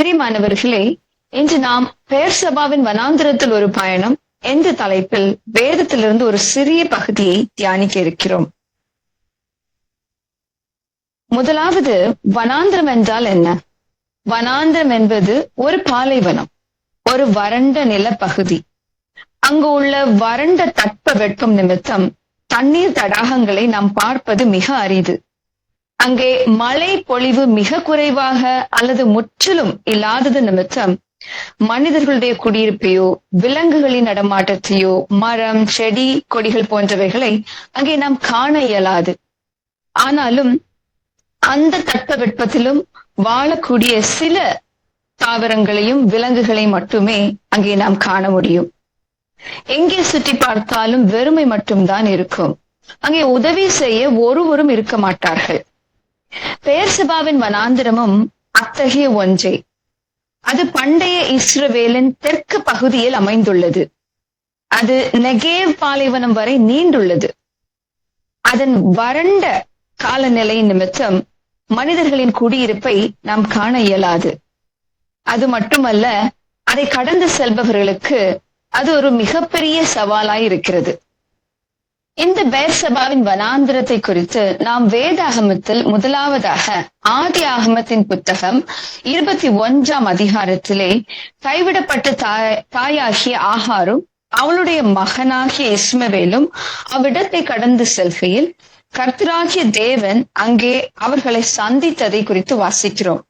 பிரிமானவர்களே இன்று நாம் பெயர் சபாவின் வனாந்திரத்தில் ஒரு பயணம் என்ற தலைப்பில் வேதத்திலிருந்து ஒரு சிறிய பகுதியை தியானிக்க இருக்கிறோம். முதலாவது வனாந்திரம் என்றால் என்ன? வனாந்திரம் என்பது ஒரு பாலைவனம் ஒரு வறண்ட நிலப்பகுதி. அங்கு உள்ள வறண்ட தட்ப வெட்பம் நிமித்தம் தண்ணீர் தடாகங்களை நாம் பார்ப்பது மிக அரிது. அங்கே மழை பொழிவு மிக குறைவாக அல்லது முற்றிலும் இல்லாதது நிமித்தம் மனிதர்களுடைய குடியிருப்பையோ விலங்குகளின் நடமாட்டத்தையோ மரம் செடி கொடிகள் போன்றவைகளை அங்கே நாம் காண இயலாது. ஆனாலும் அந்த தட்பவெட்பத்திலும் வாழக்கூடிய சில தாவரங்களையும் விலங்குகளையும் மட்டுமே அங்கே நாம் காண முடியும். எங்கே சுற்றி பார்த்தாலும் வெறுமை மட்டும்தான் இருக்கும். அங்கே உதவி செய்ய ஒருவரும் இருக்க மாட்டார்கள். பெயர் சபாவின் வனாந்திரமும் அத்தகைய ஒன்றே. அது பண்டைய இஸ்ரவேலின் தெற்கு பகுதியில் அமைந்துள்ளது. அது நெகேவ் பாலைவனம் வரை நீண்டுள்ளது. அதன் வறண்ட காலநிலை நிமித்தம் மனிதர்களின் குடியிருப்பை நாம் காண இயலாது. அது மட்டுமல்ல அதை கடந்து செல்பவர்களுக்கு அது ஒரு மிகப்பெரிய சவாலாய் இருக்கிறது. இந்த பேர்சபாவின் வனாந்திரத்தை குறித்து நாம் வேதாகமத்தில் முதலாவதாக ஆதி ஆகமத்தின் புத்தகம் இருபத்தி ஒன்றாம் அதிகாரத்திலே கைவிடப்பட்ட தாய் தாயாகிய ஆகாரும் அவளுடைய மகனாகிய இஸ்மவேலும் அவ்விடத்தை கடந்து செல்கையில் கர்த்தராகிய தேவன் அங்கே அவர்களை சந்தித்ததை குறித்து வாசிக்கிறோம்.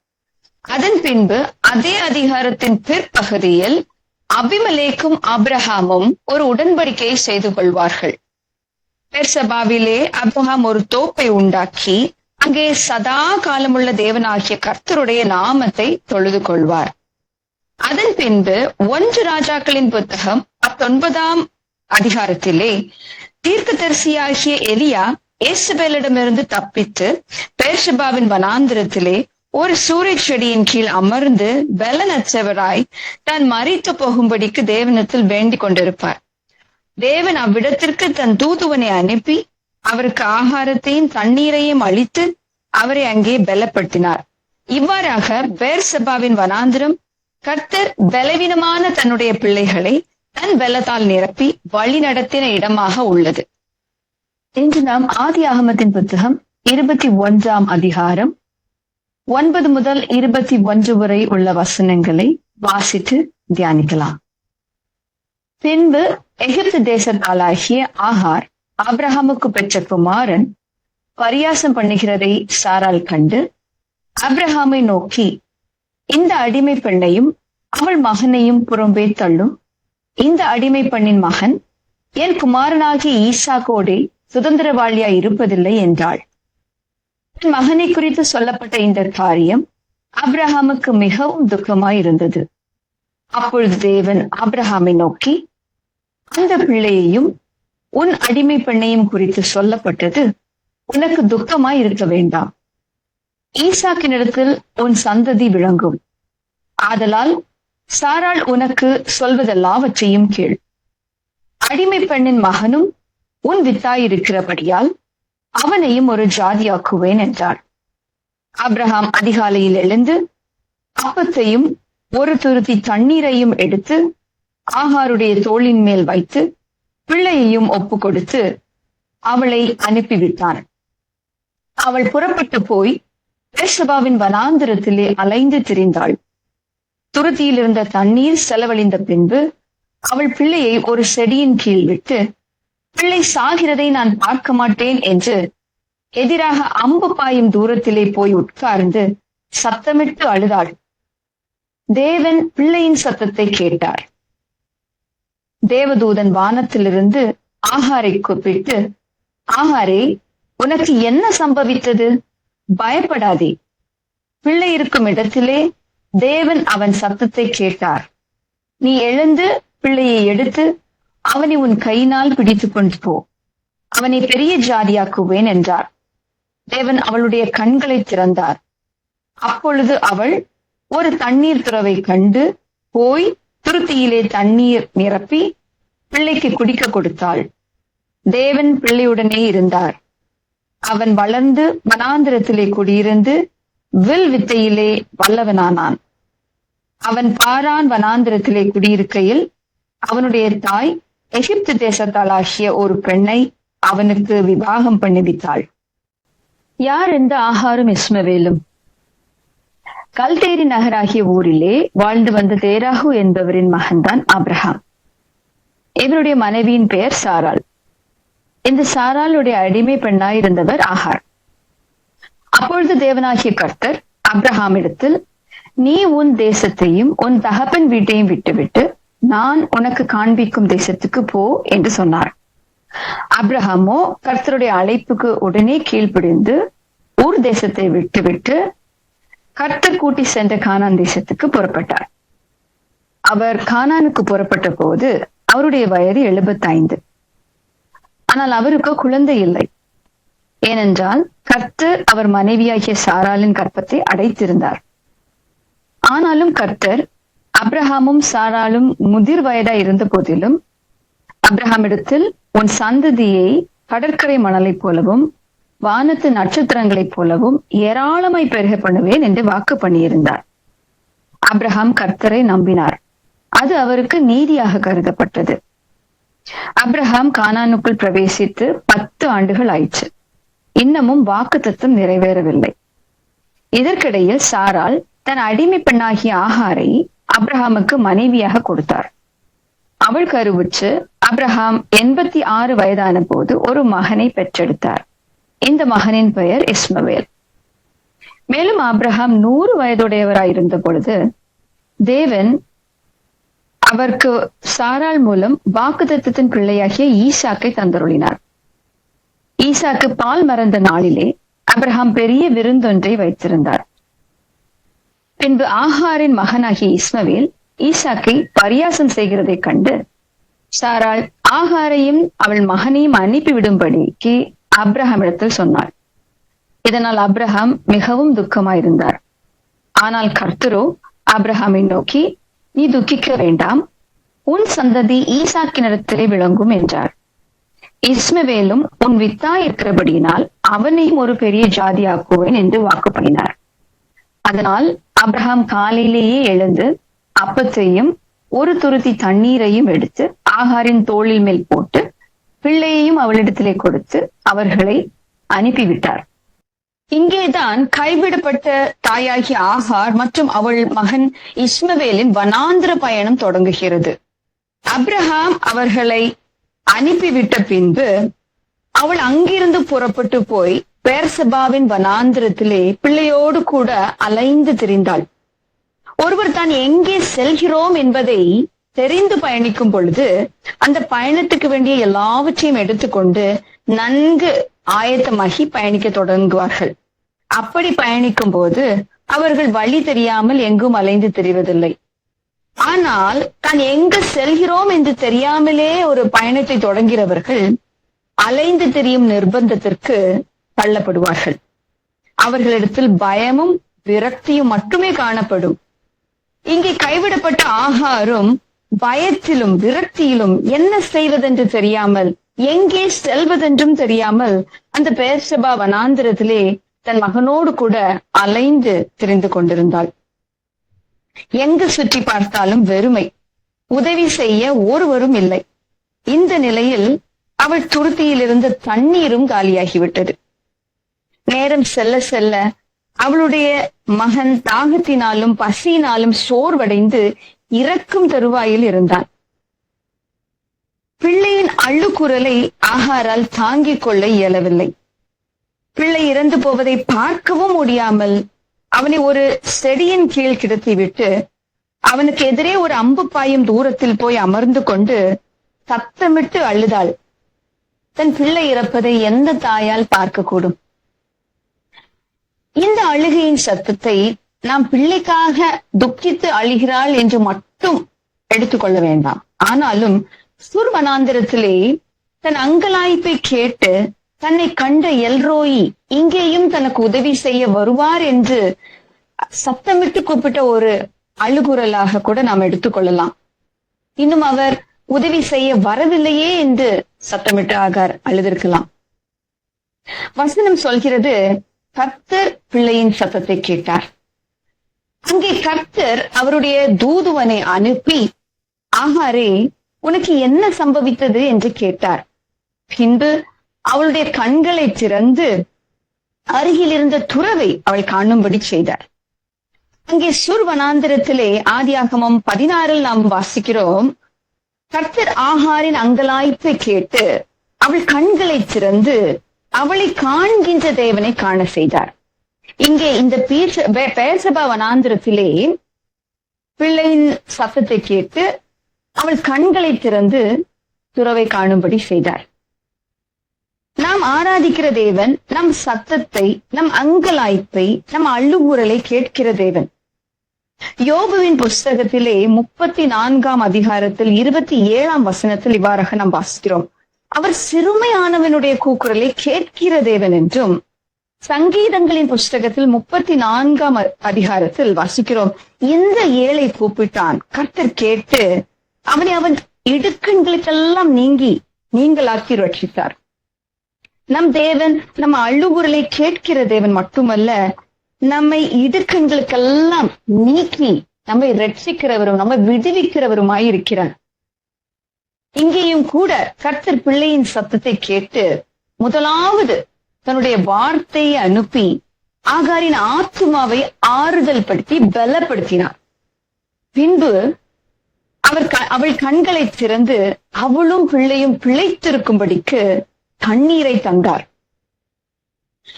அதன் பின்பு அதே அதிகாரத்தின் பிற்பகுதியில் அபிமலேக்கும் அப்ரஹாமும் ஒரு உடன்படிக்கையை செய்து கொள்வார்கள். பெர்சபாவிலே அப்ரஹாம் ஒரு தோப்பை உண்டாக்கி அங்கே சதா காலமுள்ள தேவனாகிய கர்த்தருடைய நாமத்தை தொழுது கொள்வார். அதன் பின்பு ஒன்று ராஜாக்களின் புத்தகம் பத்தொன்பதாம் அதிகாரத்திலே தீர்க்கதரிசியாகிய எலியா ஏசபேலிடமிருந்து தப்பித்து பேர்ஷபாவின் வனாந்திரத்திலே ஒரு சூரிய செடியின் கீழ் அமர்ந்து பலனற்றவராய் தான் மறித்து போகும்படிக்கு தேவனத்தில் வேண்டிக் கொண்டிருப்பார். தேவன் அவ்விடத்திற்கு தன் தூதுவனை அனுப்பி அவருக்கு ஆகாரத்தையும் தண்ணீரையும் அளித்து அவரை அங்கே பலப்படுத்தினார். இவ்வாறாக பேர் சபாவின் வனாந்திரம் கர்த்தர் பலவீனமான தன்னுடைய பிள்ளைகளை தன் பலத்தால் நிரப்பி வழி நடத்தின இடமாக உள்ளது. இன்று நாம் ஆதி ஆகமத்தின் புத்தகம் இருபத்தி ஒன்றாம் அதிகாரம் ஒன்பது முதல் இருபத்தி ஒன்று வரை உள்ள வசனங்களை வாசித்து தியானிக்கலாம். பின்பு எகிப்து தேசத்தாலாகிய ஆகார் ஆப்ரஹாமுக்கு பெற்ற குமாரன் பரியாசம் பண்ணுகிறதை சாரால் கண்டு அப்ரஹாமை நோக்கி இந்த அடிமை பெண்ணையும் அவள் மகனையும் புறம்பே தள்ளும். இந்த அடிமை பெண்ணின் மகன் என் குமாரனாகிய ஈசாக்கோடே சுதந்திரவாளியா இருப்பதில்லை என்றாள். என் மகனை குறித்து சொல்லப்பட்ட இந்த காரியம் அப்ரஹாமுக்கு மிகவும் துக்கமாய் இருந்தது அப்பொழுது தேவன் அப்ரஹாமை நோக்கி அந்த பிள்ளையையும் உன் அடிமை பெண்ணையும் குறித்து சொல்லப்பட்டது உனக்கு துக்கமாய் இருக்க வேண்டாம். ஈசாக்கினிடத்தில் உன் சந்ததி விளங்கும். ஆதலால் சாராள் உனக்கு சொல்வதெல்லாவற்றையும் கேள். அடிமை பெண்ணின் மகனும் உன் வித்தாயிருக்கிறபடியால் அவனையும் ஒரு ஜாதியாக்குவேன் என்றார் அப்ரஹாம் அதிகாலையில் எழுந்து அப்பத்தையும் ஒரு துருத்தி தண்ணீரையும் எடுத்து ஆகாருடைய தோளின் மேல் வைத்து பிள்ளையையும் ஒப்பு கொடுத்து அவளை அனுப்பிவிட்டான். அவள் புறப்பட்டு போய் பேர்சபாவின் வனாந்திரத்திலே அலைந்து திரிந்தாள். துருத்தியில் இருந்த தண்ணீர் செலவழிந்த பின்பு அவள் பிள்ளையை ஒரு செடியின் கீழ் விட்டு பிள்ளை சாகிறதை நான் பார்க்க மாட்டேன் என்று எதிராக அம்பு பாயும் தூரத்திலே போய் உட்கார்ந்து சத்தமிட்டு அழுதாள். தேவன் பிள்ளையின் சத்தத்தை கேட்டார். தேவதூதன் வானத்திலிருந்து ஆகாரை கூப்பிட்டு ஆகாரே உனக்கு என்ன சம்பவித்தது? பயப்படாதே. பிள்ளை இருக்கும் இடத்திலே தேவன் அவன் சத்தத்தை கேட்டார். நீ எழுந்து பிள்ளையை எடுத்து அவனை உன் கையினால் பிடித்து கொண்டு போ. அவனை பெரிய ஜாதியாக்குவேன் என்றார். தேவன் அவளுடைய கண்களை திறந்தார். அப்பொழுது அவள் ஒரு தண்ணீர் துறவை கண்டு போய் துருத்தியிலே தண்ணீர் நிரப்பி பிள்ளைக்கு குடிக்க கொடுத்தாள். தேவன் பிள்ளையுடனே இருந்தார். அவன் வளர்ந்து மனாந்திரத்திலே குடியிருந்து வில் வித்தையிலே வல்லவனானான். அவன் பாரான் வனாந்திரத்திலே குடியிருக்கையில் அவனுடைய தாய் எகிப்து தேசத்தாளாகிய ஒரு பெண்ணை அவனுக்கு விவாகம் பண்ணிவித்தாள் யார் எந்த ஆகாரும் இஸ்மவேலும் கல்தேரி நகராகிய ஊரிலே வாழ்ந்து வந்த தேராகு என்பவரின் மகன்தான் அப்ரஹாம் இவருடைய மனைவியின் பெயர் சாரால் இந்த சாராளுடைய அடிமை பெண்ணாய் இருந்தவர் ஆகார். அப்பொழுது தேவனாகிய கர்த்தர் அப்ரஹாமிடத்தில் நீ உன் தேசத்தையும் உன் தகப்பன் வீட்டையும் விட்டுவிட்டு நான் உனக்கு காண்பிக்கும் தேசத்துக்கு போ என்று சொன்னார். அப்ரஹாமோ கர்த்தருடைய அழைப்புக்கு உடனே கீழ்ப்பிடிந்து ஊர் தேசத்தை விட்டுவிட்டு கர்த்தர் கூட்டி சென்ற கானான் தேசத்துக்கு புறப்பட்டார். அவர் கானானுக்கு புறப்பட்ட போது அவருடைய வயது எழுபத்தைந்து. ஆனால் அவருக்கு குழந்தை இல்லை. ஏனென்றால் கர்த்தர் அவர் மனைவியாகிய சாராலின் கற்பத்தை அடைத்திருந்தார். ஆனாலும் கர்த்தர் அப்ரஹாமும் சாராலும் முதிர் வயதா இருந்த போதிலும் அப்ரஹாமிடத்தில் உன் சந்ததியை கடற்கரை மணலைப் போலவும் வானத்து நட்சத்திரங்களைப் போலவும் ஏராளமாய் பெருக பண்ணுவேன் என்று வாக்கு பண்ணியிருந்தார். அப்ரஹாம் கர்த்தரை நம்பினார். அது அவருக்கு நீதியாக கருதப்பட்டது. அப்ரஹாம் கானானுக்குள் பிரவேசித்து பத்து ஆண்டுகள் ஆயிற்று. இன்னமும் வாக்கு தத்துவம் நிறைவேறவில்லை. இதற்கிடையில் சாரால் தன் அடிமை பெண்ணாகிய ஆகாரை அப்ரஹாமுக்கு மனைவியாக கொடுத்தார். அவள் கருவுற்று அப்ரஹாம் எண்பத்தி ஆறு வயதான போது ஒரு மகனை பெற்றெடுத்தார். இந்த மகனின் பெயர் இஸ்மவேல். மேலும் ஆப்ரஹாம் நூறு வயதுடையவராயிருந்த பொழுது தேவன் அவருக்கு சாரால் மூலம் வாக்குத்தத்தின் பிள்ளையாகிய ஈசாக்கை தந்தருளினார். ஈசாக்கு பால் மறந்த நாளிலே அப்ரஹாம் பெரிய விருந்தொன்றை வைத்திருந்தார். பின்பு ஆஹாரின் மகனாகிய இஸ்மவேல் ஈசாக்கை பரியாசம் செய்கிறதை கண்டு சாராள் ஆகாரையும் அவள் மகனையும் அனுப்பிவிடும்படிக்கு அப்ரஹாமிடத்தில் சொன்னாள் இதனால் அப்ரஹாம் மிகவும் துக்கமாயிருந்தார். ஆனால் கர்த்தரோ அப்ரஹாமை நோக்கி நீ துக்கிக்க வேண்டாம். உன் சந்ததி ஈசாக்கினிடத்திலே விளங்கும் என்றார். இஸ்மவேலும் உன் வித்தா இருக்கிறபடியினால் அவனையும் ஒரு பெரிய ஜாதியாக்குவேன் என்று வாக்கு பண்ணினார். அதனால் அப்ரஹாம் காலையிலேயே எழுந்து அப்பத்தையும் ஒரு துருத்தி தண்ணீரையும் எடுத்து ஆகாரின் தோளில் மேல் போட்டு பிள்ளையையும் அவளிடத்திலே கொடுத்து அவர்களை அனுப்பிவிட்டார். இங்கேதான் கைவிடப்பட்ட தாயாகி ஆகார் மற்றும் அவள் மகன் இஸ்மவேலின் வனாந்திர பயணம் தொடங்குகிறது. அப்ரஹாம் அவர்களை அனுப்பிவிட்ட பின்பு அவள் அங்கிருந்து புறப்பட்டு போய் பேர்சபாவின் வனாந்திரத்திலே பிள்ளையோடு கூட அலைந்து திரிந்தாள். ஒருவர் தான் எங்கே செல்கிறோம் என்பதை தெரிந்து பயணிக்கும் பொழுது அந்த பயணத்துக்கு வேண்டிய எல்லாவற்றையும் எடுத்துக்கொண்டு நன்கு ஆயத்தமாகி பயணிக்க தொடங்குவார்கள். அப்படி பயணிக்கும் போது அவர்கள் வழி தெரியாமல் எங்கும் அலைந்து தெரிவதில்லை. ஆனால் தான் எங்கு செல்கிறோம் என்று தெரியாமலே ஒரு பயணத்தை தொடங்கிறவர்கள் அலைந்து தெரியும் நிர்பந்தத்திற்கு தள்ளப்படுவார்கள். அவர்களிடத்தில் பயமும் விரக்தியும் மட்டுமே காணப்படும். இங்கே கைவிடப்பட்ட ஆகாரும் பயத்திலும் விரக்தியிலும் என்ன செய்வதென்று தெரியாமல் எங்கே செல்வதென்றும் தெரியாமல் அந்த பேர்சபா வனாந்திரத்திலே தன் மகனோடு கூட அலைந்து தெரிந்து கொண்டிருந்தாள். எங்கு சுற்றி பார்த்தாலும் வெறுமை. உதவி செய்ய ஒருவரும் இல்லை. இந்த நிலையில் அவள் துருத்தியில் இருந்த தண்ணீரும் காலியாகிவிட்டது. நேரம் செல்ல செல்ல அவளுடைய மகன் தாகத்தினாலும் பசியினாலும் சோர்வடைந்து இறக்கும் தருவாயில் இருந்தான். பிள்ளையின் அள்ளுக்குரலை ஆகாரால் தாங்கிக் கொள்ள இயலவில்லை. பிள்ளை இறந்து போவதை பார்க்கவும் முடியாமல் அவனை ஒரு செடியின் கீழ் கிடத்திவிட்டு அவனுக்கு எதிரே ஒரு அம்பு பாயும் தூரத்தில் போய் அமர்ந்து கொண்டு சத்தமிட்டு அழுதாள். தன் பிள்ளை இறப்பதை எந்த தாயால் பார்க்கக்கூடும்? இந்த அழுகையின் சத்தத்தை நாம் பிள்ளைக்காக துக்கித்து அழுகிறாள் என்று மட்டும் எடுத்துக்கொள்ள வேண்டாம். ஆனாலும் சுர்வனாந்திரத்திலே தன் அங்கலாய்ப்பை கேட்டு தன்னை கண்ட எல்ரோயி இங்கேயும் தனக்கு உதவி செய்ய வருவார் என்று சத்தமிட்டு கூப்பிட்ட ஒரு அழுகுரலாக கூட நாம் எடுத்துக்கொள்ளலாம் இன்னும் அவர் உதவி செய்ய வரவில்லையே என்று சத்தமிட்டு ஆகார் அழுதிருக்கலாம். வசனம் சொல்கிறது கர்த்தர் பிள்ளையின் சத்தத்தை கேட்டார். அங்கே கர்த்தர் அவருடைய தூதுவனை அனுப்பி ஆகாரே உனக்கு என்ன சம்பவித்தது? என்று கேட்டார். பின்பு அவளுடைய கண்களை திறந்து அருகில் இருந்த துறவை அவள் காணும்படி செய்தார். அங்கே சுர்வனாந்திரத்திலே ஆதியாகமம் பதினாறில் நாம் வாசிக்கிறோம் கர்த்தர் ஆகாரின் அங்கலாய்ப்பை கேட்டு அவள் கண்களை திறந்து அவளை காண்கின்ற தேவனை காண செய்தார். இங்கே இந்த பீர்ச- பெ- வனாந்திரத்திலே பிள்ளையின் சத்தத்தை கேட்டு அவள் கண்களை திறந்து துறவை காணும்படி செய்தார் நாம் ஆராதிக்கிற தேவன் நம் சத்தத்தை நம் அங்கலாய்ப்பை நம் அள்ளுகுரலை கேட்கிற தேவன். யோபுவின் புஸ்தகத்திலே முப்பத்தி நான்காம் அதிகாரத்தில் இருபத்தி ஏழாம் வசனத்தில் இவ்வாறாக நாம் வாசிக்கிறோம். அவர் சிறுமையானவனுடைய கூக்குரலை கேட்கிற தேவன் என்றும் சங்கீதங்களின் புஸ்தகத்தில் முப்பத்தி நான்காம் அதிகாரத்தில் வாசிக்கிறோம். இந்த ஏழை கூப்பிட்டான்? கர்த்தர் கேட்டு அவனை அவன் இடுக்கண்களுக்கெல்லாம் நீங்கி நீங்களாக்கி ரட்சித்தார். நம் தேவன் நம்ம அழுகுரலை கேட்கிற தேவன் மட்டுமல்ல நம்மை இடுக்கண்களுக்கெல்லாம் நீக்கி நம்மை ரட்சிக்கிறவரும் நம்மை விடுவிக்கிறவருமாய் இருக்கிறார். இங்கேயும் கூட கர்த்தர் பிள்ளையின் சத்தத்தை கேட்டு முதலாவது தன்னுடைய வார்த்தையை அனுப்பி ஆகாரின் ஆத்துமாவை ஆறுதல் படுத்தி பலப்படுத்தினார். பின்பு அவர் க- அவள் கண்களை திறந்து அவளும் பிள்ளையும் பிழைத்திருக்கும்படிக்கு தண்ணீரை தந்தார்.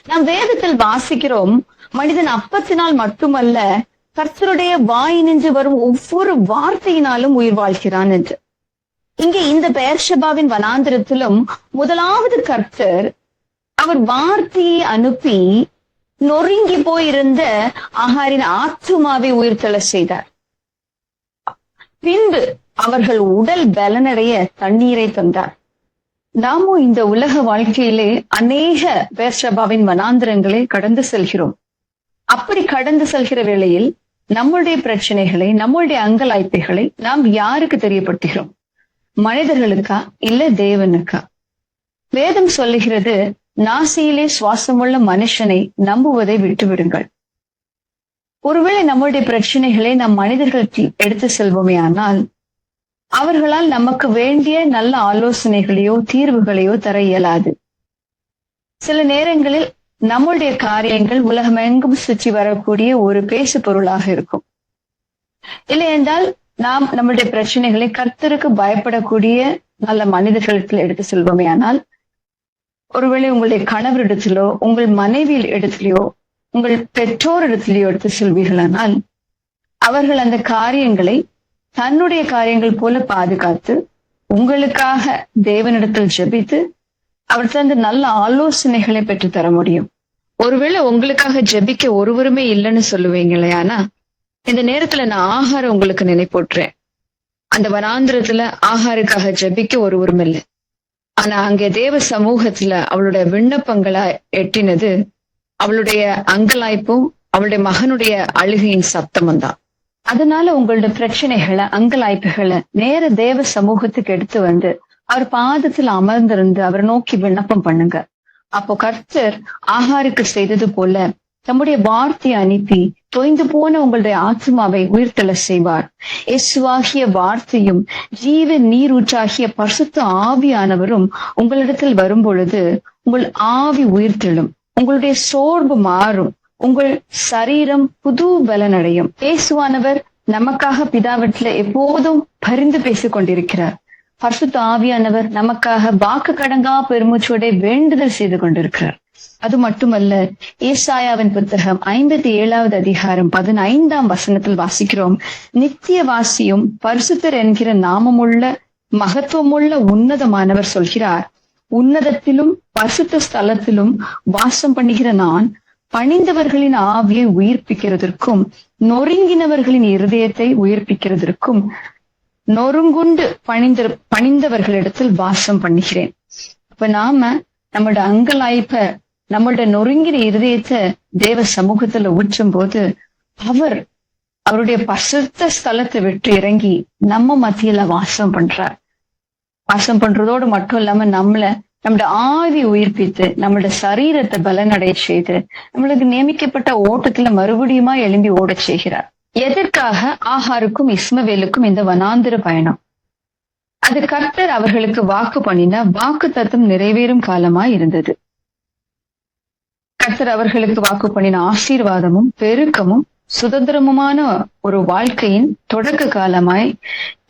நாம் வேதத்தில் வாசிக்கிறோம் மனிதன் அப்பத்தினால் மட்டுமல்ல கர்த்தருடைய வாய் நின்று வரும் ஒவ்வொரு வார்த்தையினாலும் உயிர் வாழ்கிறான் என்று. இங்கே இந்த பெயர்ஷபாவின் வனாந்திரத்திலும் முதலாவது கர்த்தர் அவர் வார்த்தையை அனுப்பி நொறுங்கி போயிருந்த ஆகாரின் ஆத்துமாவை உயிர்த்தெழ செய்தார். பின்பு அவர்கள் உடல் பலனடைய தண்ணீரை தந்தார். நாமும் இந்த உலக வாழ்க்கையிலே அநேக பேர்ஷபாவின் வனாந்திரங்களை கடந்து செல்கிறோம். அப்படி கடந்து செல்கிற வேளையில் நம்முடைய பிரச்சனைகளை நம்முடைய அங்கலாய்ப்பைகளை நாம் யாருக்கு தெரியப்படுத்துகிறோம்? மனிதர்களுக்கா? இல்ல தேவனுக்கா? வேதம் சொல்லுகிறது நாசியிலே சுவாசமுள்ள மனுஷனை நம்புவதை விட்டுவிடுங்கள். ஒருவேளை நம்முடைய பிரச்சனைகளை நம் மனிதர்கள் எடுத்து செல்வோமே ஆனால் அவர்களால் நமக்கு வேண்டிய நல்ல ஆலோசனைகளையோ தீர்வுகளையோ தர இயலாது. சில நேரங்களில் நம்முடைய காரியங்கள் உலகமெங்கும் சுற்றி வரக்கூடிய ஒரு பேசு பொருளாக இருக்கும். இல்லை என்றால் நாம் நம்முடைய பிரச்சனைகளை கர்த்தருக்கு பயப்படக்கூடிய நல்ல மனிதர்களுக்கு எடுத்து செல்வோமே ஆனால் ஒருவேளை உங்களுடைய கணவரிடத்திலோ உங்கள் மனைவி இடத்திலேயோ உங்கள் பெற்றோரிடத்திலேயோ எடுத்து சொல்வீர்களானால் அவர்கள் அந்த காரியங்களை தன்னுடைய காரியங்கள் போல பாதுகாத்து உங்களுக்காக தேவனிடத்தில் ஜெபித்து அவர் தந்து நல்ல ஆலோசனைகளை பெற்று தர முடியும். ஒருவேளை உங்களுக்காக ஜெபிக்க ஒருவருமே இல்லைன்னு சொல்லுவீங்களே ஆனா இந்த நேரத்துல நான் ஆகாரம் உங்களுக்கு நினைப்போட்டுறேன். அந்த வனாந்திரத்துல ஆகாருக்காக ஜெபிக்க ஒருவரும் இல்லை. ஆனா அங்கே தேவ சமூகத்துல அவளுடைய விண்ணப்பங்களா எட்டினது அவளுடைய அங்கலாய்ப்பும் அவளுடைய மகனுடைய அழுகையின் சத்தமும் தான் அதனால உங்களோட பிரச்சனைகளை அங்கலாய்ப்புகளை நேர தேவ சமூகத்துக்கு எடுத்து வந்து அவர் பாதத்துல அமர்ந்திருந்து அவரை நோக்கி விண்ணப்பம் பண்ணுங்க. அப்போ கர்த்தர் ஆகாருக்கு செய்தது போல தம்முடைய வார்த்தையை அனுப்பி தொய்ந்து போன உங்களுடைய ஆத்மாவை உயிர்த்தெழ செய்வார். எஸ்வாகிய வார்த்தையும் ஜீவ நீரூற்றாகிய பரிசுத்த ஆவியானவரும் உங்களிடத்தில் வரும் பொழுது உங்கள் ஆவி உயிர்த்தெழும். உங்களுடைய சோர்வு மாறும். உங்கள் சரீரம் புது பலனடையும். இயேசுவானவர் நமக்காக பிதாவற்றில எப்போதும் பரிந்து பேசிக் கொண்டிருக்கிறார். பரிசுத்த ஆவியானவர் நமக்காக வாக்கு கடங்கா பெருமூச்சோட வேண்டுதல் செய்து கொண்டிருக்கிறார். அது மட்டுமல்ல ஏசாயாவின் புத்தகம் ஐம்பத்தி ஏழாவது அதிகாரம் பதினைந்தாம் வசனத்தில் வாசிக்கிறோம். நித்திய வாசியும் பரிசுத்தர் என்கிற நாமமுள்ள மகத்துவமுள்ள உன்னதமானவர் சொல்கிறார். உன்னதத்திலும் பரிசுத்த ஸ்தலத்திலும் வாசம் பண்ணுகிற நான் பணிந்தவர்களின் ஆவியை உயிர்ப்பிக்கிறதற்கும் நொறுங்கினவர்களின் இருதயத்தை உயிர்ப்பிக்கிறதற்கும் நொறுங்குண்டு பணிந்த பணிந்தவர்களிடத்தில் வாசம் பண்ணுகிறேன். இப்ப நாம நம்மளோட அங்கலாய்ப்ப நம்மளோட நொறுங்கின இருதயத்தை தேவ சமூகத்துல ஊற்றும் போது அவர் அவருடைய பசுத்த ஸ்தலத்தை விட்டு இறங்கி நம்ம மத்தியில வாசம் பண்றார். வாசம் பண்றதோடு மட்டும் இல்லாம நம்மள நம்முடைய ஆவி உயிர்ப்பித்து நம்மளோட சரீரத்தை பலனடைய செய்து நம்மளுக்கு நியமிக்கப்பட்ட ஓட்டத்துல மறுபடியுமா எழும்பி ஓடச் செய்கிறார். எதற்காக ஆஹாருக்கும் இஸ்மவேலுக்கும் இந்த வனாந்திர பயணம்? அது கர்த்தர் அவர்களுக்கு வாக்கு பண்ணின வாக்கு தத்துவம் நிறைவேறும் காலமாய் இருந்தது. கர்த்தர் அவர்களுக்கு வாக்கு பண்ணின ஆசீர்வாதமும் பெருக்கமும் சுதந்திரமுமான ஒரு வாழ்க்கையின் தொடக்க காலமாய்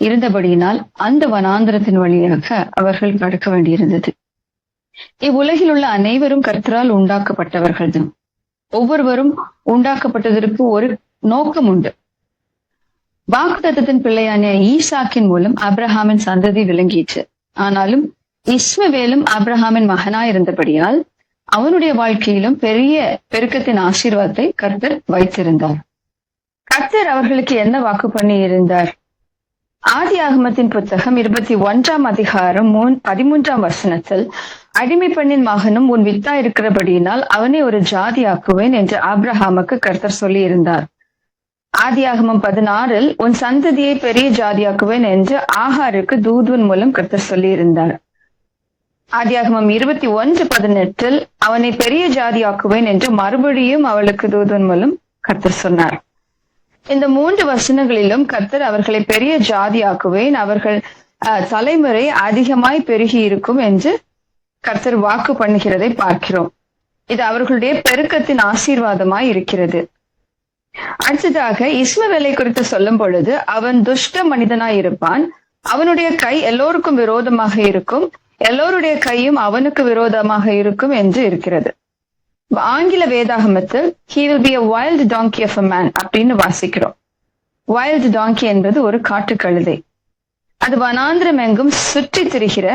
இருந்தபடியினால் அந்த வனாந்திரத்தின் வழியாக அவர்கள் நடக்க வேண்டியிருந்தது. இவ்வுலகில் உள்ள அனைவரும் கர்த்தரால் உண்டாக்கப்பட்டவர்கள் தான் ஒவ்வொருவரும் உண்டாக்கப்பட்டதற்கு ஒரு நோக்கம் உண்டு வாக்குத்தத்தின் பிள்ளையான ஈசாக்கின் மூலம் அப்ரஹாமின் சந்ததி விளங்கிற்று. ஆனாலும் இஸ்மவேலும் அப்ரஹாமின் மகனாய் இருந்தபடியால் அவனுடைய வாழ்க்கையிலும் பெரிய பெருக்கத்தின் ஆசீர்வாதத்தை கர்த்தர் வைத்திருந்தார். கர்த்தர் அவர்களுக்கு என்ன வாக்கு பண்ணி இருந்தார்? ஆதி ஆகமத்தின் புத்தகம் இருபத்தி ஒன்றாம் அதிகாரம் மூன் பதிமூன்றாம் வசனத்தில் அடிமை பெண்ணின் மகனும் உன் வித்தா இருக்கிறபடியினால் அவனை ஒரு ஜாதி ஆக்குவேன் என்று ஆப்ரஹாமுக்கு கர்த்தர் சொல்லி இருந்தார் ஆதியாகமம் பதினாறில் உன் சந்ததியை பெரிய ஜாதியாக்குவேன் என்று ஆகாருக்கு தூதுவன் மூலம் கர்த்தர் சொல்லி இருந்தார் ஆதியாகமம் இருபத்தி ஒன்று பதினெட்டில் அவனை பெரிய ஜாதியாக்குவேன் என்று மறுபடியும் அவளுக்கு தூதுவன் மூலம் கர்த்தர் சொன்னார். இந்த மூன்று வசனங்களிலும் கர்த்தர் அவர்களை பெரிய ஜாதியாக்குவேன் அவர்கள் தலைமுறை அதிகமாய் பெருகி இருக்கும் என்று கர்த்தர் வாக்கு பண்ணுகிறதை பார்க்கிறோம். இது அவர்களுடைய பெருக்கத்தின் ஆசீர்வாதமாய் இருக்கிறது. அடுத்ததாக இஸ்மவேலை குறித்து சொல்லும் பொழுது அவன் துஷ்ட மனிதனாய் இருப்பான். அவனுடைய கை எல்லோருக்கும் விரோதமாக இருக்கும். எல்லோருடைய கையும் அவனுக்கு விரோதமாக இருக்கும் என்று இருக்கிறது. ஆங்கில வேதாகமத்தில் he will be a wild donkey of a man அப்படின்னு வாசிக்கிறோம். வைல்டு டாங்கி என்பது ஒரு காட்டு கழுதை அது வனாந்திரம் எங்கும் சுற்றி திரிகிற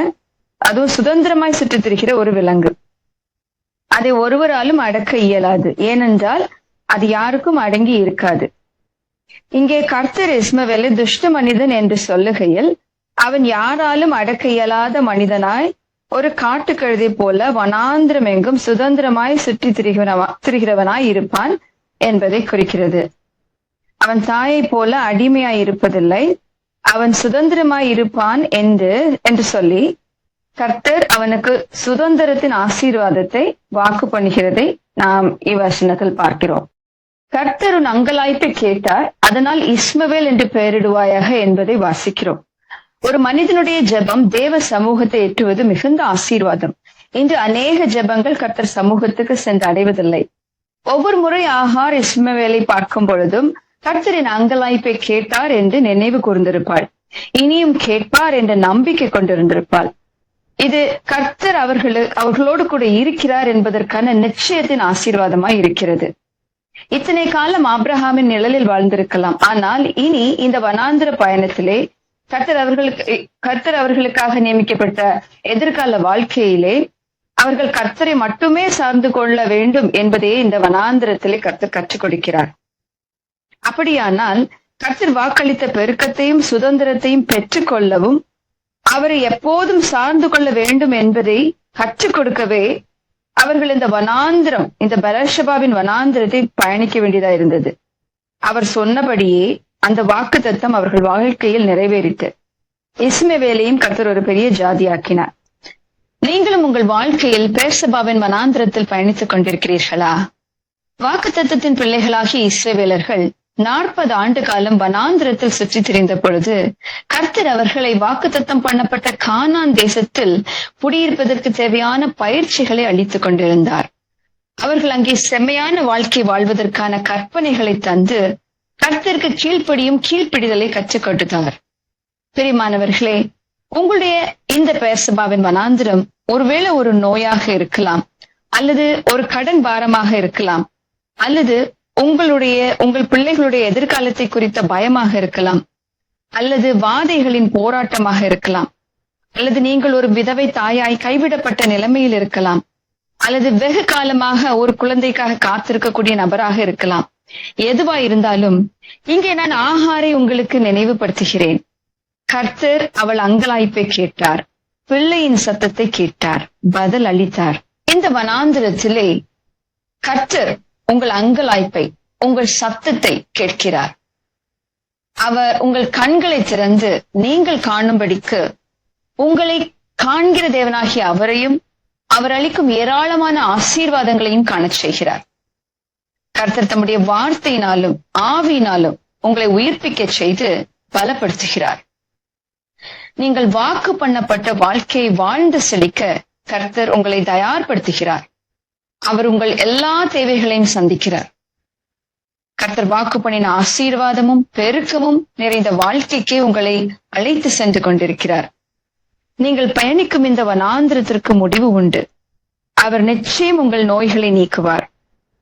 அதுவும் சுதந்திரமாய் சுற்றி திரிகிற ஒரு விலங்கு. அதை ஒருவராலும் அடக்க இயலாது. ஏனென்றால் அது யாருக்கும் அடங்கி இருக்காது. இங்கே கர்த்தர் இஸ்மவேலை துஷ்ட மனிதன் என்று சொல்லுகையில் அவன் யாராலும் அடக்க இயலாத மனிதனாய் ஒரு காட்டுக்கழுதை போல வனாந்திரம் எங்கும் சுதந்திரமாய் சுற்றி திரிகிறவனா திரிகிறவனாய் இருப்பான் என்பதை குறிக்கிறது. அவன் தாயை போல அடிமையாய் இருப்பதில்லை அவன் சுதந்திரமாய் இருப்பான் என்று என்று சொல்லி கர்த்தர் அவனுக்கு சுதந்திரத்தின் ஆசீர்வாதத்தை வாக்கு பண்ணுகிறதை நாம் இவ்வசனத்தில் பார்க்கிறோம். கர்த்தர் உன் அங்கலாய்ப்பை கேட்டார். அதனால் இஸ்மவேல் என்று பெயரிடுவாயாக என்பதை வாசிக்கிறோம். ஒரு மனிதனுடைய ஜெபம் தேவ சமூகத்தை எட்டுவது மிகுந்த ஆசீர்வாதம். இன்று அநேக ஜெபங்கள் கர்த்தர் சமூகத்துக்கு சென்று அடைவதில்லை. ஒவ்வொரு முறை ஆகார் இஸ்மவேலை பார்க்கும் பொழுதும் கர்த்தரின் அங்கலாய்ப்பை கேட்டார் என்று நினைவு கூர்ந்திருப்பாள். இனியும் கேட்பார் என்ற நம்பிக்கை கொண்டிருந்திருப்பாள். இது கர்த்தர் அவர்களு அவர்களோடு கூட இருக்கிறார் என்பதற்கான நிச்சயத்தின் ஆசீர்வாதமாய் இருக்கிறது. இத்தனை காலம் ஆப்ரஹாமின் நிழலில் வாழ்ந்திருக்கலாம். ஆனால் இனி இந்த வனாந்திர பயணத்திலே கர்த்தர் அவர்களுக்கு கர்த்தர் அவர்களுக்காக நியமிக்கப்பட்ட எதிர்கால வாழ்க்கையிலே அவர்கள் கர்த்தரை மட்டுமே சார்ந்து கொள்ள வேண்டும் என்பதையே இந்த வனாந்திரத்திலே கர்த்தர் கற்றுக் கொடுக்கிறார். அப்படியானால் கர்த்தர் வாக்களித்த பெருக்கத்தையும் சுதந்திரத்தையும் பெற்றுக்கொள்ளவும் அவரை எப்போதும் சார்ந்து கொள்ள வேண்டும் என்பதை கற்றுக் கொடுக்கவே அவர்கள் இந்த வனாந்திரம் இந்த பலஷபாவின் வனாந்திரத்தை பயணிக்க வேண்டியதா இருந்தது. அவர் சொன்னபடியே அந்த வாக்கு தத்தம் அவர்கள் வாழ்க்கையில் நிறைவேறிட்டு இஸ்மவேலையும் கர்த்தர் ஒரு பெரிய ஜாதியாக்கினார். நீங்களும் உங்கள் வாழ்க்கையில் பேர்சபாவின் வனாந்திரத்தில் பயணித்துக் கொண்டிருக்கிறீர்களா? வாக்கு தத்தத்தின் பிள்ளைகளாகிய இஸ்ரவேலர்கள் நாற்பது ஆண்டு காலம் வனாந்திரத்தில் சுற்றி திரிந்த பொழுது கர்த்தர் அவர்களை வாக்குத்தத்தம் பண்ணப்பட்ட கானான் தேசத்தில் குடியிருப்பதற்கு தேவையான பயிற்சிகளை அளித்துக் கொண்டிருந்தார். அவர்கள் அங்கே செம்மையான வாழ்க்கை வாழ்வதற்கான கற்பனைகளை தந்து கர்த்தருக்கு கீழ்ப்படியும் கீழ்ப்பிடிதலை கற்றுக் கொடுத்தார். பிரிமானவர்களே உங்களுடைய இந்த பேசபாவின் வனாந்திரம் ஒருவேளை ஒரு நோயாக இருக்கலாம் அல்லது ஒரு கடன் பாரமாக இருக்கலாம் அல்லது உங்களுடைய உங்கள் பிள்ளைகளுடைய எதிர்காலத்தை குறித்த பயமாக இருக்கலாம். அல்லது வாதைகளின் போராட்டமாக இருக்கலாம். அல்லது நீங்கள் ஒரு விதவை தாயாய் கைவிடப்பட்ட நிலைமையில் இருக்கலாம். அல்லது வெகு காலமாக ஒரு குழந்தைக்காக காத்திருக்கக்கூடிய நபராக இருக்கலாம். எதுவா இருந்தாலும் இங்கே நான் ஆகாரை உங்களுக்கு நினைவுபடுத்துகிறேன். கர்த்தர் அவள் அங்கலாய்ப்பை கேட்டார். பிள்ளையின் சத்தத்தை கேட்டார். பதில் அளித்தார். இந்த வனாந்திரத்திலே கர்த்தர் உங்கள் அங்கலாய்ப்பை உங்கள் சத்தத்தை கேட்கிறார். அவர் உங்கள் கண்களை திறந்து நீங்கள் காணும்படிக்கு உங்களை காண்கிற தேவனாகிய அவரையும் அவர் அளிக்கும் ஏராளமான ஆசீர்வாதங்களையும் காணச் செய்கிறார். கர்த்தர் தம்முடைய வார்த்தையினாலும் ஆவியினாலும் உங்களை உயிர்ப்பிக்க செய்து பலப்படுத்துகிறார். நீங்கள் வாக்கு பண்ணப்பட்ட வாழ்க்கையை வாழ்ந்து செழிக்க கர்த்தர் உங்களை தயார்படுத்துகிறார். அவர் உங்கள் எல்லா தேவைகளையும் சந்திக்கிறார். கர்த்தர் வாக்கு பண்ணின ஆசீர்வாதமும் பெருக்கமும் நிறைந்த வாழ்க்கைக்கே உங்களை அழைத்து சென்று கொண்டிருக்கிறார். நீங்கள் பயணிக்கும் இந்த வனாந்திரத்திற்கு முடிவு உண்டு. அவர் நிச்சயம் உங்கள் நோய்களை நீக்குவார்.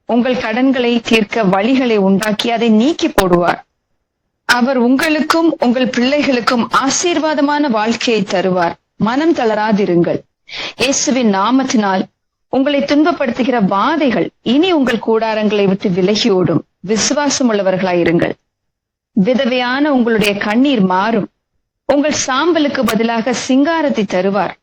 உங்கள் கடன்களை தீர்க்க வழிகளை உண்டாக்கி அதை நீக்கி போடுவார். அவர் உங்களுக்கும் உங்கள் பிள்ளைகளுக்கும் ஆசீர்வாதமான வாழ்க்கையை தருவார். மனம் தளராதிருங்கள். இயேசுவின் நாமத்தினால் உங்களை துன்பப்படுத்துகிற வாதைகள் இனி உங்கள் கூடாரங்களை விட்டு விலகி ஓடும். விசுவாசம் உள்ளவர்களாயிருங்கள் விதவையான உங்களுடைய கண்ணீர் மாறும். உங்கள் சாம்பலுக்கு பதிலாக சிங்காரத்தை தருவார்.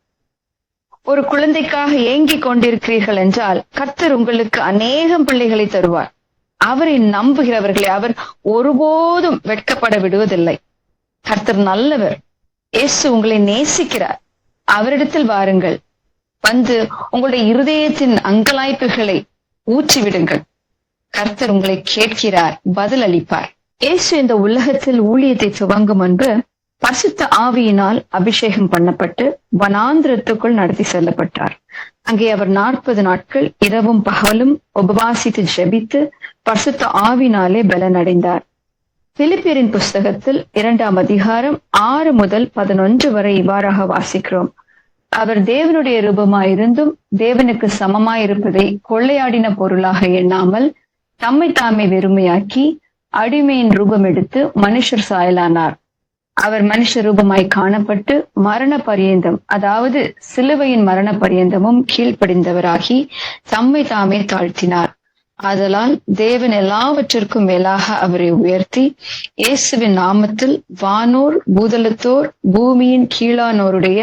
ஒரு குழந்தைக்காக ஏங்கிக் கொண்டிருக்கிறீர்கள் என்றால் கர்த்தர் உங்களுக்கு அநேகம் பிள்ளைகளை தருவார். அவரை நம்புகிறவர்களை அவர் ஒருபோதும் வெட்கப்பட விடுவதில்லை. கர்த்தர் நல்லவர். இயேசு உங்களை நேசிக்கிறார். அவரிடத்தில் வாருங்கள். வந்து உங்களுடைய இருதயத்தின் அங்கலாய்ப்புகளை ஊற்றிவிடுங்கள். கர்த்தர் உங்களை கேட்கிறார் பதில் அளிப்பார். இயேசு இந்த உலகத்தில் ஊழியத்தை துவங்கும் முன்பு பரிசுத்த ஆவியினால் அபிஷேகம் பண்ணப்பட்டு வனாந்திரத்துக்குள் நடத்தி செல்லப்பட்டார். அங்கே அவர் நாற்பது நாட்கள் இரவும் பகலும் உபவாசித்து ஜெபித்து பரிசுத்த ஆவினாலே பலனடைந்தார். பிலிப்பியரின் புஸ்தகத்தில் இரண்டாம் அதிகாரம் ஆறு முதல் பதினொன்று வரை இவ்வாறாக வாசிக்கிறோம். அவர் தேவனுடைய ரூபமாயிருந்தும் தேவனுக்கு சமமாயிருப்பதை கொள்ளையாடின பொருளாக எண்ணாமல் தம்மை தாமே வெறுமையாக்கி அடிமையின் ரூபம் எடுத்து மனுஷர் சாயலானார். அவர் மனுஷ ரூபமாய் காணப்பட்டு மரண பரியந்தம் அதாவது சிலுவையின் மரண பரியந்தமும் கீழ்ப்படிந்தவராகி தம்மை தாமே தாழ்த்தினார். ஆதலால் தேவன் எல்லாவற்றிற்கும் மேலாக அவரை உயர்த்தி இயேசுவின் நாமத்தில் வானோர் பூதலத்தோர் பூமியின் கீழானோருடைய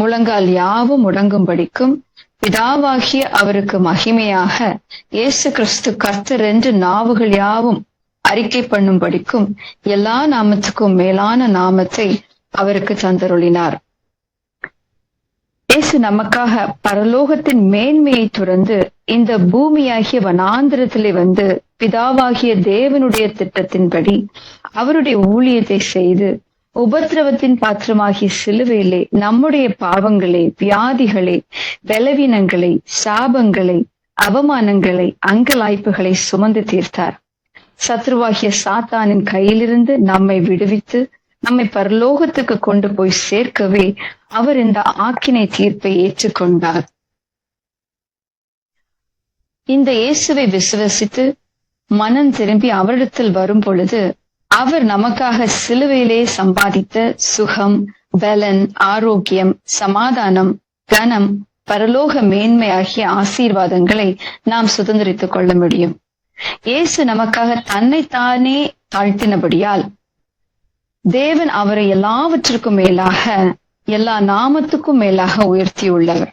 முழங்கால் யாவும் முடங்கும்படிக்கும் பிதாவாகிய அவருக்கு மகிமையாக இயேசு கிறிஸ்து கர்த்தர் என்று நாவுகள் யாவும் அறிக்கை பண்ணும்படிக்கும் எல்லா நாமத்துக்கும் மேலான நாமத்தை அவருக்கு தந்தருளினார். இயேசு நமக்காக பரலோகத்தின் மேன்மையை துறந்து இந்த பூமியாகிய வனாந்திரத்திலே வந்து பிதாவாகிய தேவனுடைய திட்டத்தின்படி அவருடைய ஊழியத்தை செய்து உபத்திரவத்தின் பாத்திரமாகிய சிலுவையிலே நம்முடைய பாவங்களை வியாதிகளை பலவீனங்களை சாபங்களை அவமானங்களை அங்கலாய்ப்புகளை சுமந்து தீர்த்தார். சத்ருவாகிய சாத்தானின் கையிலிருந்து நம்மை விடுவித்து நம்மை பரலோகத்துக்கு கொண்டு போய் சேர்க்கவே அவர் இந்த ஆக்கினை தீர்ப்பை ஏற்றுக்கொண்டார். இந்த இயேசுவை விசுவசித்து மனம் திரும்பி அவரிடத்தில் வரும் பொழுது அவர் நமக்காக சிலுவையிலே சம்பாதித்த சுகம் பலன் ஆரோக்கியம் சமாதானம் கனம் பரலோக மேன்மை ஆகிய ஆசீர்வாதங்களை நாம் சுதந்திரித்துக் கொள்ள முடியும். இயேசு நமக்காக தன்னைத்தானே தாழ்த்தினபடியால் தேவன் அவரை எல்லாவற்றிற்கும் மேலாக எல்லா நாமத்துக்கும் மேலாக உயர்த்தியுள்ளவர்.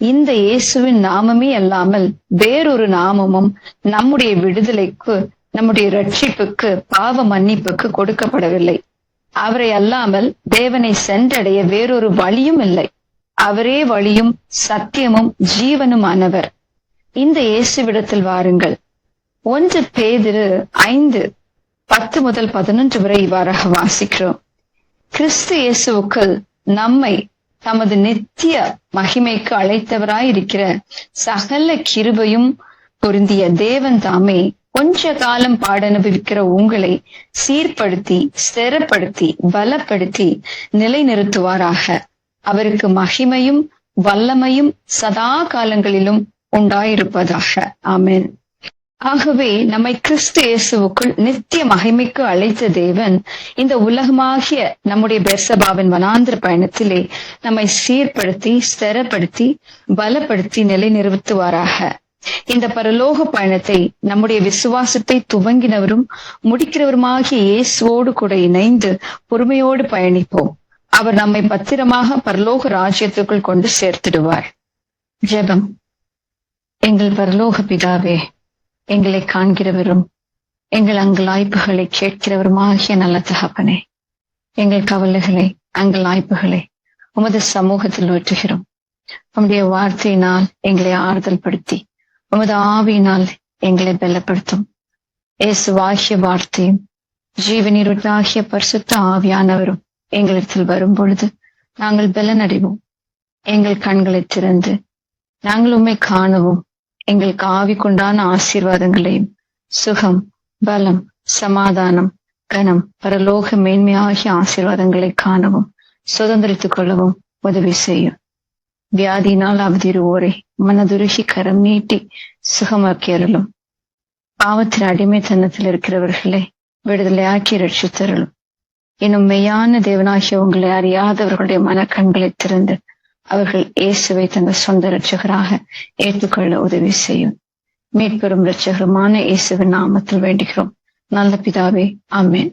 இந்த இயேசுவின் நாமமே அல்லாமல் வேறொரு நாமமும் நம்முடைய விடுதலைக்கு நம்முடைய ரட்சிப்புக்கு பாவ மன்னிப்புக்கு கொடுக்கப்படவில்லை. அவரை அல்லாமல் தேவனை சென்றடைய வேறொரு வழியும் இல்லை. அவரே வழியும் சத்தியமும் ஜீவனுமானவர். இந்த இயேசுவிடத்தில் வாருங்கள். ஒன்று பேதிரு ஐந்து பத்து முதல் பதினொன்று வரை இவ்வாறாக வாசிக்கிறோம். கிறிஸ்து இயேசுவுக்குள் நம்மை தமது நித்திய மகிமைக்கு அழைத்தவராயிருக்கிற சகல கிருபையும் பொருந்திய தேவன் தாமே கொஞ்ச காலம் பாடனுபவிக்கிற உங்களை சீர்படுத்தி ஸ்திரப்படுத்தி பலப்படுத்தி நிலைநிறுத்துவாராக. அவருக்கு மகிமையும் வல்லமையும் சதா காலங்களிலும் உண்டாயிருப்பதாக. ஆமேன். ஆகவே நம்மை கிறிஸ்து இயேசுவுக்குள் நித்திய மகிமைக்கு அழைத்த தேவன் இந்த உலகமாகிய நம்முடைய பெர்சபாவின் வனாந்திர பயணத்திலே நம்மை சீர்படுத்தி ஸ்திரப்படுத்தி பலப்படுத்தி நிலைநிறுத்துவாராக. இந்த பரலோக பயணத்தை நம்முடைய விசுவாசத்தை துவங்கினவரும் முடிக்கிறவருமாகிய இயேசுவோடு கூட இணைந்து பொறுமையோடு பயணிப்போம். அவர் நம்மை பத்திரமாக பரலோக ராஜ்யத்துக்குள் கொண்டு சேர்த்திடுவார். ஜெபம். எங்கள் பரலோக பிதாவே எங்களை காண்கிறவரும் எங்கள் அங்கலாய்ப்புகளை கேட்கிறவருமாகிய நல்ல தகப்பனே எங்கள் கவலைகளை அங்கலாய்ப்புகளை உமது சமூகத்தில் ஊற்றுகிறோம். உம்முடைய வார்த்தையினால் எங்களை ஆறுதல் படுத்தி உமது ஆவியினால் எங்களை பலப்படுத்தும். இயேசுவாகிய வார்த்தையும் ஜீவனிருட்டாகிய பரிசுத்த ஆவியானவரும் எங்களிடத்தில் வரும் பொழுது நாங்கள் பெலனடைவோம். எங்கள் கண்களை திறந்து நாங்கள் உண்மை காணவும். எங்களுக்கு ஆவிக்குண்டான ஆசீர்வாதங்களையும் சுகம் பலம் சமாதானம் கனம் பரலோக மேன்மையாகிய ஆசீர்வாதங்களை காணவும். சுதந்திரித்துக் கொள்ளவும் உதவி செய்யும். வியாதியினால் அவதிருவோரை மனதுருகி கரம் நீட்டி சுகமாக்கி அருளும் பாவத்தின் அடிமைத்தனத்தில் இருக்கிறவர்களை விடுதலையாக்கி ரட்சித்தருளும் இன்னும் மெய்யான தேவனாகிய உங்களை அறியாதவர்களுடைய மனக்கண்களை திறந்து அவர்கள் இயேசுவை தங்கள் சொந்த இரட்சகராக ஏற்றுக்கொள்ள உதவி செய்யும் மீட்பெறும் இரட்சகருமான இயேசுவின் நாமத்தில் வேண்டுகிறோம் நல்ல பிதாவே அம்மேன்